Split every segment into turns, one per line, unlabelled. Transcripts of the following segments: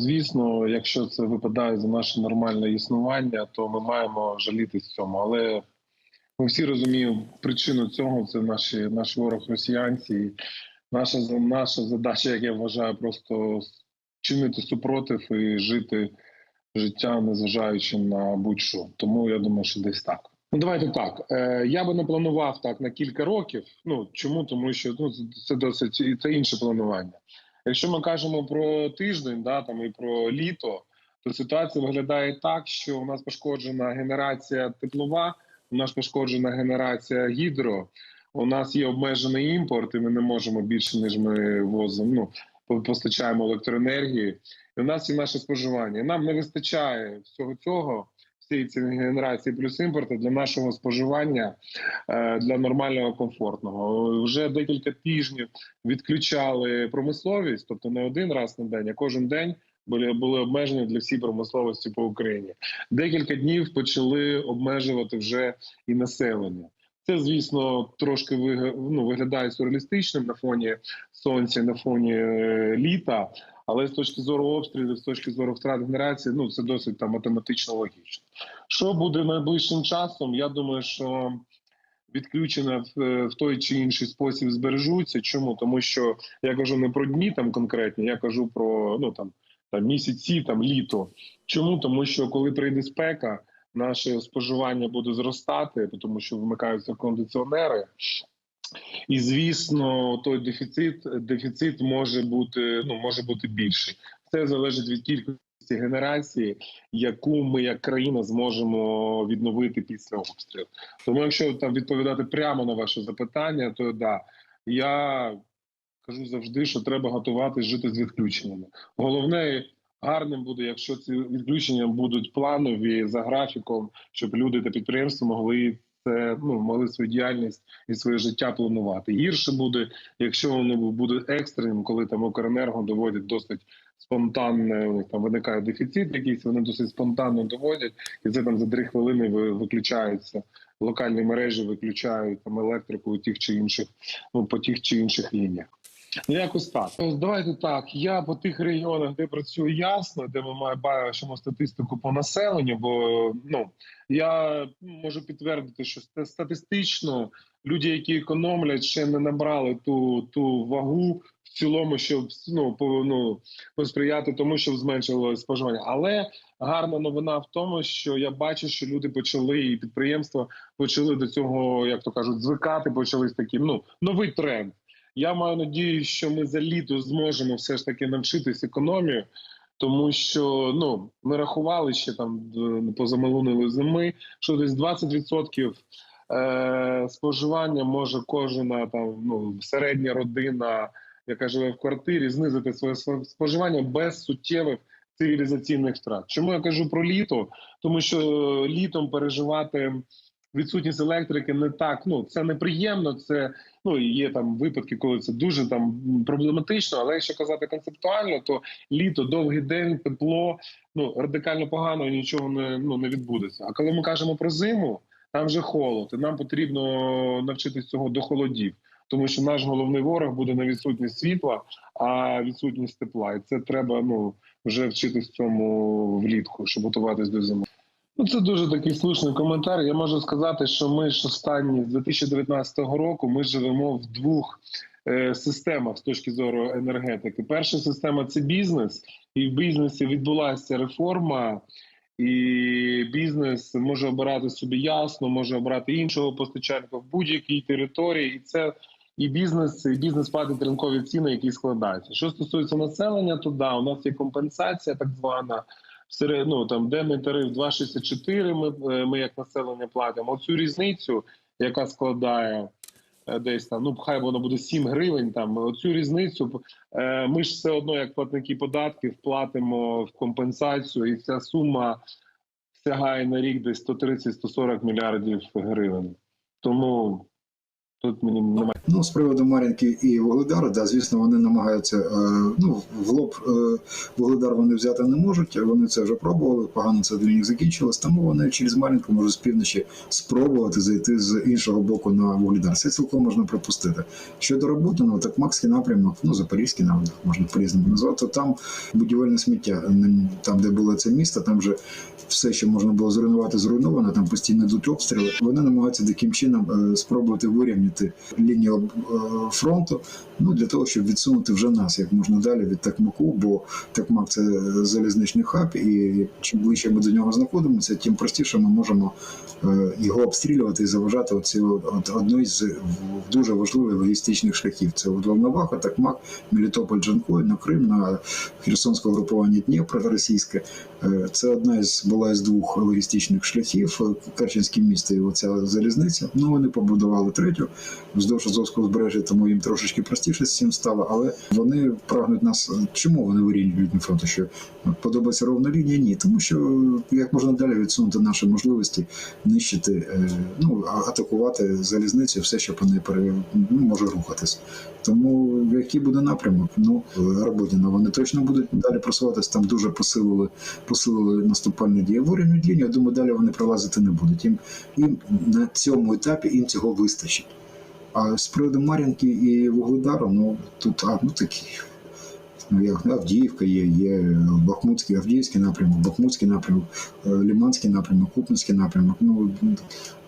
Звісно, якщо це випадає за наше нормальне існування, то ми маємо жалітись цьому. Але ми всі розуміємо причину цього. Це наші наш ворог росіянці. Наша наша задача, як я вважаю, просто чинити супротив і жити життя, незважаючи на будь-що. Тому я думаю, що десь так. Ну, давайте так. Е, Я би не планував так на кілька років. Ну чому? Тому що ну це досить це інше планування. Якщо ми кажемо про тиждень, да там і про літо, то ситуація виглядає так, що у нас пошкоджена генерація теплова, у нас пошкоджена генерація гідро. У нас є обмежений імпорт, і ми не можемо більше ніж ми возимо. Ну постачаємо електроенергії. І У нас є наше споживання. Нам не вистачає всього цього всієї цієї генерації плюс імпорту для нашого споживання е, для нормального комфортного. Вже декілька тижнів відключали промисловість, тобто не один раз на день, а кожен день. Були були обмежені для всієї промисловості по Україні. Декілька днів почали обмежувати вже і населення. Це, звісно, трошки ну, виглядає сюрреалістичним на фоні сонця, на фоні е, літа. Але з точки зору обстрілів, з точки зору втрат генерації, ну це досить там математично логічно. Що буде найближчим часом? Я думаю, що відключення в, в той чи інший спосіб збережуться. Чому тому, що я кажу не про дні там конкретні, я кажу про ну там там місяці, там літо. Чому тому, що коли прийде спека, наше споживання буде зростати, тому що вмикаються кондиціонери. І звісно, той дефіцит дефіцит може бути ну може бути більший. Це залежить від кількості генерації, яку ми як країна зможемо відновити після обстрілу. Тому, якщо там відповідати прямо на ваше запитання, то да я кажу завжди, що треба готувати жити з відключеннями. Головне. Гарним буде, якщо ці відключення будуть планові за графіком, щоб люди та підприємства могли ну могли свою діяльність і своє життя планувати. Гірше буде, якщо воно буде екстреним, коли там Укренерго доводять досить них там виникає дефіцит, якийсь вони досить спонтанно доводять, і це там за три хвилини виключаються. Локальні мережі виключають там електрику у тих чи інших, ну по тих чи інших лініях. Ну, якось так. Давайте так. Я по тих регіонах, де працюю ясно, де ми бачимо статистику по населенню. Бо ну я можу підтвердити, що статистично люди, які економлять, ще не набрали ту ту вагу в цілому, щоб ну по ну посприяти тому, щоб зменшило споживання. Але гарна новина в тому, що я бачу, що люди почали і підприємства почали до цього, як то кажуть, звикати. Почались таким ну новий тренд. Я маю надію, що ми за літо зможемо все ж таки навчитись економію, тому що ну ми рахували ще там позамилуної зими, що десь 20% е, споживання може кожна там ну середня родина, яка живе в квартирі, знизити своє споживання без суттєвих цивілізаційних втрат. Чому я кажу про літо? Тому що літом переживати відсутність електрики не так. Ну це неприємно. Це ну є там випадки, коли це дуже там проблематично. Але якщо казати концептуально, то літо, довгий день, тепло ну радикально погано нічого не ну не відбудеться. А коли ми кажемо про зиму, там вже холод, і нам потрібно навчитись цього до холодів. Тому що наш головний ворог буде на відсутність світла, а відсутність тепла, і це треба ну вже вчитись цьому влітку, щоб готуватись до зими. Ну, це дуже такий слушний коментар. Я можу сказати, що ми ж останні з 2019 року ми живемо в двох е, системах з точки зору енергетики. Перша система це бізнес, і в бізнесі відбулася реформа, і бізнес може обирати собі ясно, може обирати іншого постачальника в будь-якій території, і це. І бізнес, і бізнес платить ринкові ціни, які складаються. Що стосується населення, то да, у нас є компенсація, так звана ну, там денний тариф 2,64 Ми е, ми як населення платимо. Оцю різницю, яка складає е, десь там, ну хай воно буде 7 гривень. Там оцю різницю е, ми ж все одно, як платники податків, платимо в компенсацію, і ця сума сягає на рік десь 130-140 мільярдів гривень. Тому Тут мені немає.
Ну, з приводу Мар'їнки і Вугледара, да, звісно, вони намагаються е, ну, в лоб е, Вугледар вони взяти не можуть. Вони це вже пробували, погано це для них закінчилось, тому вони через Мар'їнку можуть з півночі спробувати зайти з іншого боку на Вугледар. Це цілком можна припустити. Щодо роботи, ну так Макський напрямок, ну Запорізький напрямок, можна по-різному назвати. Там будівельне сміття, там, де було це місто, там вже все, що можна було зруйнувати, зруйновано, там постійно йдуть обстріли. Вони намагаються таким чином е, спробувати вирівняти лінію е, фронту, ну для того, щоб відсунути вже нас як можна далі від Такмаку, бо Такмак це залізничний хаб, і чим ближче ми до нього знаходимося, тим простіше ми можемо е, його обстрілювати і заважати оці одної з дуже важливих логістичних шляхів. Це Волноваха, Такмак, Мелітополь, Джанкой, на Крим, на Херсонське групування Дніпро російське. Е, Це одна із була із двох логістичних шляхів. е, Керченське місто і оця залізниця. Ну вони побудували третю вздовж Азовського збережжя, тому їм трошечки простіше з цим стало. Але вони прагнуть нас. Чому вони вирівнюють лінію фронту? Що подобається ровна лінія? Ні, тому що як можна далі відсунути наші можливості нищити, е, ну атакувати залізницю, все, що по неї пере, ну, може рухатись. Тому який буде напрямок? Ну Роботіна, вони точно будуть далі просуватися. Там дуже посилили, посилили наступальні дії. Вирівнюють лінію. Я думаю, далі вони пролазити не будуть. Їм, їм на цьому етапі їм цього вистачить. А з приводу Мар'їнки і Вугледару, ну тут а, ну такі. Ну, як Авдіївка є, є Бахмутський, Авдіївський напрямок, Бахмутський напрямок, е, Ліманський напрямок, Купинський напрямок. Ну,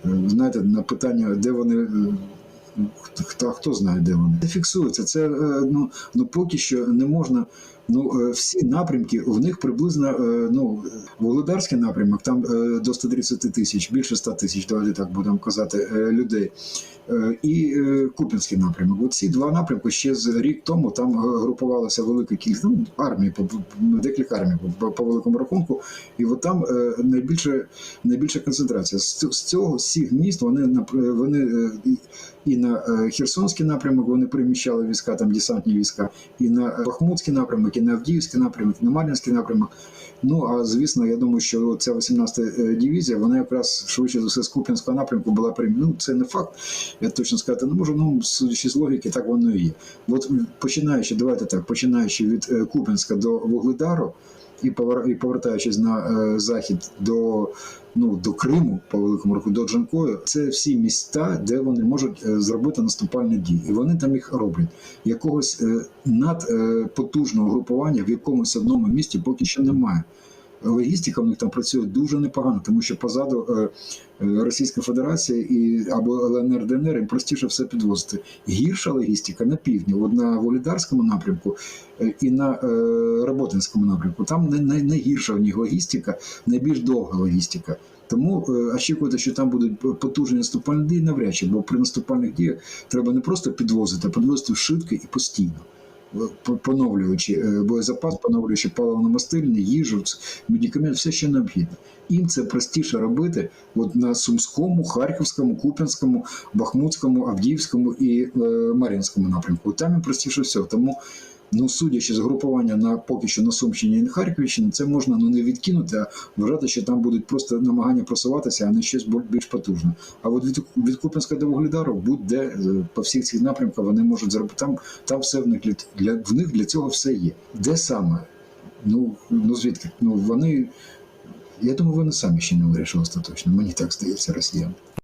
е, знаєте, на питання, де вони. е, Хто, хто, знає, де вони. Це фіксується. Це ну, ну поки що не можна. Ну, е, всі напрямки, в них приблизно е, ну, Володарський напрямок, там е, до 130 тисяч, більше 100 тисяч, давайте так будемо казати, людей. І Куп'янський напрямок. Оці два напрямки ще з рік тому там групувалася велика кількість ну, армії, декілька армій по, великому рахунку. І от там найбільше, найбільша концентрація. З, цього з цих міст вони, вони і- на Херсонський напрямок вони переміщали війська, там десантні війська, і на Бахмутський напрямок, і на Авдіївський напрямок, і на Мар'їнський напрямок. Ну а звісно, я думаю, що ця 18-та дивізія, вона якраз швидше за все з Куп'янського напрямку була приймена. Ну, це не факт. Я точно сказати не можу. Ну, судячи з логіки, так воно і є. От починаючи, давайте так, починаючи від е, Куп'янська до Вугледару і і повертаючись на е, захід до. Ну, до Криму, по великому року, до Джанкою, це всі міста, де вони можуть е, зробити наступальні дії, і вони там їх роблять. Якогось е, надпотужного групування в якомусь одному місті поки що немає. Логістика в них там працює дуже непогано, тому що позаду е, е, Російська Федерація і або ЛНР ДНР їм простіше все підвозити. Гірша логістика на півдні, на Володарському напрямку е, і на Роботинському напрямку. Там найгірша в них логістика, найбільш довга логістика. Тому очікувати, що там будуть потужні наступальні дії, навряд чи, бо при наступальних діях треба не просто підвозити, а підвозити швидко і постійно. Поновлюючи е, боєзапас, поновлюючи паливно-мастильні, їжу, медикамент, все що необхідно. Їм це простіше робити от на Сумському, Харківському, Куп'янському, Бахмутському, Авдіївському і е, Мар'їнському напрямку. Там їм простіше все. Тому, ну судячи з групування на поки що на Сумщині і на Харківщині, це можна ну не відкинути, а вважати, що там будуть просто намагання просуватися, а не щось більш потужне. А от від, від Куп'янська до Вугледару будь-де е, по всіх цих напрямках вони можуть зробити. Там, там все в них для, для в них для цього все є. Де саме? Ну, ну звідки? Ну вони. Я думаю, вони самі ще не вирішили остаточно. Мені так здається, росіяни.